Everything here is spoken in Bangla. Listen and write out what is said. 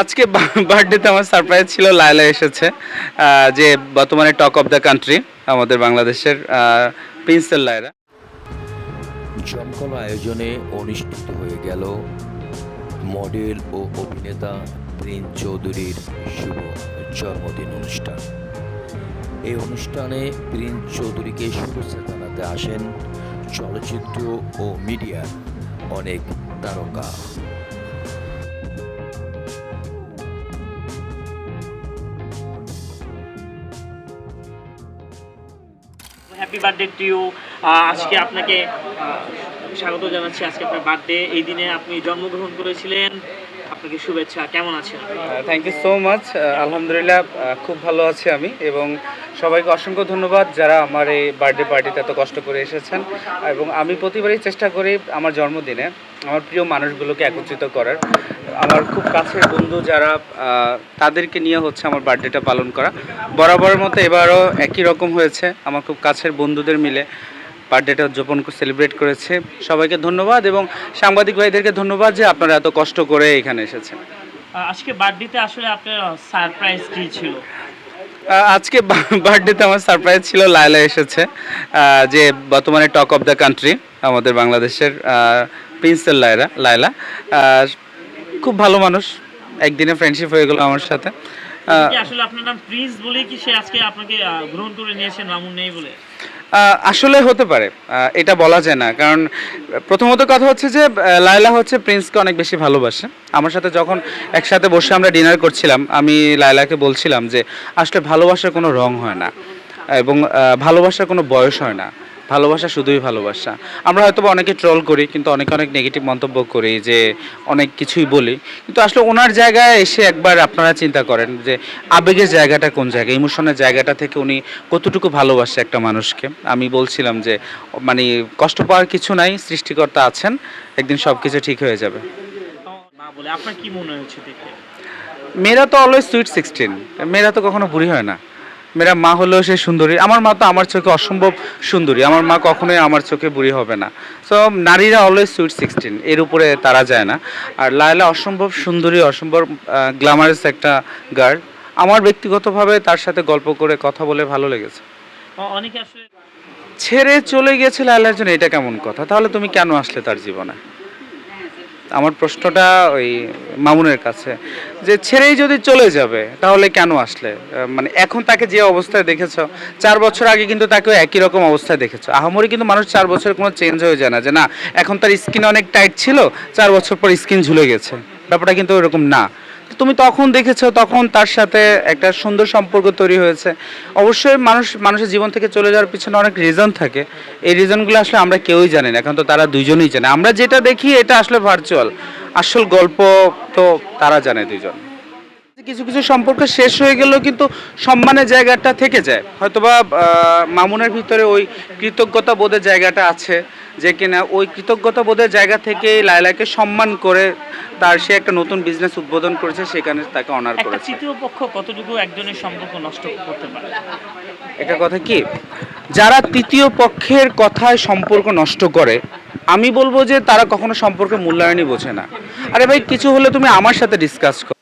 আজকে বার্থডেতে আমার সারপ্রাইজ ছিল, লায়লা এসেছে যে বর্তমানে টক অফ দ্য কান্ট্রি আমাদের বাংলাদেশের প্রিন্সেল লায়রা জমকল আয়োজনে অনুষ্ঠিত হয়ে গেল মডেল ও অভিনেতা প্রিন্স চৌধুরীর শুভ জন্মদিন অনুষ্ঠান। এই অনুষ্ঠানে প্রিন্স চৌধুরীকে শুভেচ্ছা জানাতে আসেন চলচ্চিত্র ও মিডিয়ার অনেক তারকা। হ্যাপি বার্থডে টু ইউ আজকে আপনাকে স্বাগত জানাচ্ছি আজকে আপনার বার্থডে এই দিনে আপনি জন্মগ্রহণ করেছিলেন। আপনাকে শুভেচ্ছা। কেমন আছেন? থ্যাংক ইউ সো মাচ আলহামদুলিল্লাহ খুব ভালো আছি আমি এবং সবাইকে অসংখ্য ধন্যবাদ যারা আমার এই বার্থডে পার্টিতে এত কষ্ট করে এসেছেন। এবং আমি প্রতিবারই চেষ্টা করি আমার জন্মদিনে আমার প্রিয় মানুষগুলোকে একত্রিত করার। আমার খুব কাছের বন্ধু যারা তাদেরকে নিয়ে হচ্ছে আমার বার্থডেটা পালন করা। বরাবরের মতো এবারও একই রকম হয়েছে। আমার খুব কাছের বন্ধুদের মিলে বার্থডেটা উদযাপন সেলিব্রেট করেছে। সবাইকে ধন্যবাদ এবং সাংবাদিক ভাইদেরকে ধন্যবাদ যে আপনারা এত কষ্ট করে এখানে এসেছেন। আজকে বার্থডেতে আসলে আপনার সারপ্রাইজ কি ছিল? আজকে বার্থডেতে আমার সারপ্রাইজ ছিল লায়লা এসেছে যে বর্তমানে টক অফ দ্য কান্ট্রি আমাদের বাংলাদেশের প্রিন্সেল লায়রা লায়লা। খুব ভালো মানুষ একদিনে ফ্রেন্ডশিপ হয়ে গেল আমার সাথে। আসলে আপনার নাম প্রিন্স কি সে আজকে আপনাকে গ্রহণ করে নিয়েছেন রামুন নেই বলে। আসলে হতে পারে। এটা বলা যায় না। কারণ প্রথমত কথা হচ্ছে যে লায়লা হচ্ছে প্রিন্সকে অনেক বেশি ভালোবাসে। আমার সাথে যখন একসাথে বসে আমরা ডিনার করছিলাম, আমি লায়লাকে বলছিলাম যে, আসলে ভালোবাসার কোনো রং হয় না এবং ভালোবাসার কোনো বয়স হয় না। ভালোবাসা শুধুই ভালোবাসা। আমরা হয়তো বা অনেকে ট্রল করি কিন্তু অনেকে অনেক নেগেটিভ মন্তব্য করি যে অনেক কিছুই বলি। কিন্তু আসলে ওনার জায়গায় এসে একবার আপনারা চিন্তা করেন যে আবেগের জায়গাটা কোন জায়গায় ইমোশনের জায়গাটা থেকে উনি কতটুকু ভালোবাসে একটা মানুষকে। আমি বলছিলাম যে মানে কষ্ট পাওয়ার কিছু নাই সৃষ্টিকর্তা আছেন একদিন সব কিছু ঠিক হয়ে যাবে। আপনার কি মনে হচ্ছে দেখে? মেয়েরা তো অলওয়েজ সুইট সিক্সটিন মেয়েরা তো কখনো বুড়ি হয় না। মেয়েরা মা হলেও সে সুন্দরী। আমার মা তো আমার চোখে অসম্ভব সুন্দরী। আমার মা কখনোই আমার চোখে বুড়ি হবে না। সো নারীরা অলওয়েজ সুইট সিক্সটিন এর উপরে তারা যায় না। আর লায়লা অসম্ভব সুন্দরী অসম্ভব গ্ল্যামারাস একটা গার্ল আমার ব্যক্তিগতভাবে তার সাথে গল্প করে কথা বলে ভালো লেগেছে। অনেকে আসলে ছেড়ে চলে গিয়েছে লায়লার জন্য এটা কেমন কথা? তাহলে তুমি কেন আসলে তার জীবনে? আমার প্রশ্নটা ওই মামুনের কাছে, যে ছেড়েই যদি চলে যাবে, তাহলে কেন আসলে? মানে এখন তাকে যে অবস্থায় দেখেছ, চার বছর আগে কিন্তু তাকে একই রকম অবস্থায় দেখেছ। আহামরি কিন্তু মানুষ চার বছর কোনো চেঞ্জ হয়ে যায় না, যে না, এখন তার স্কিন অনেক টাইট ছিল, চার বছর পর স্কিন ঝুলে গেছে। ব্যাপারটা কিন্তু এরকম না। তুমি তখন দেখেছ, তখন তার সাথে একটা সুন্দর সম্পর্ক তৈরি হয়েছে। অবশ্যই মানুষ, মানুষের জীবন থেকে চলে যাওয়ার পিছনে অনেক রিজন থাকে। এই রিজনগুলো আসলে আমরা কেউই জানি না, এখন তো তারা দুজনেই জানে। আমরা যেটা দেখি, এটা আসলে ভার্চুয়াল আসল গল্প তো তারা জানে দুজন কিছু কিছু সম্পর্ক শেষ হয়ে গেলেও কিন্তু সম্মানের জায়গাটা থেকে যায়। হয়তোবা মামুনের ভিতরে ওই কৃতজ্ঞতা বোধের জায়গাটা আছে। যে কিনা ওই কৃতজ্ঞতা বোধের জায়গা থেকে লায়লাকে সম্মান করে তার সে একটা নতুন বিজনেস উদ্বোধন করেছে সেখানে তাকে অনার করেছে। তৃতীয় পক্ষ কতটুকু একজনের সম্পর্ক নষ্ট করতে পারে? এটা কথা কি? যারা তৃতীয় পক্ষের কথায় সম্পর্ক নষ্ট করে আমি বলব যে তারা কখনো সম্পর্কে মূল্যায়নই বোঝে না। আরে ভাই কিছু হলে তুমি আমার সাথে ডিসকাস করো।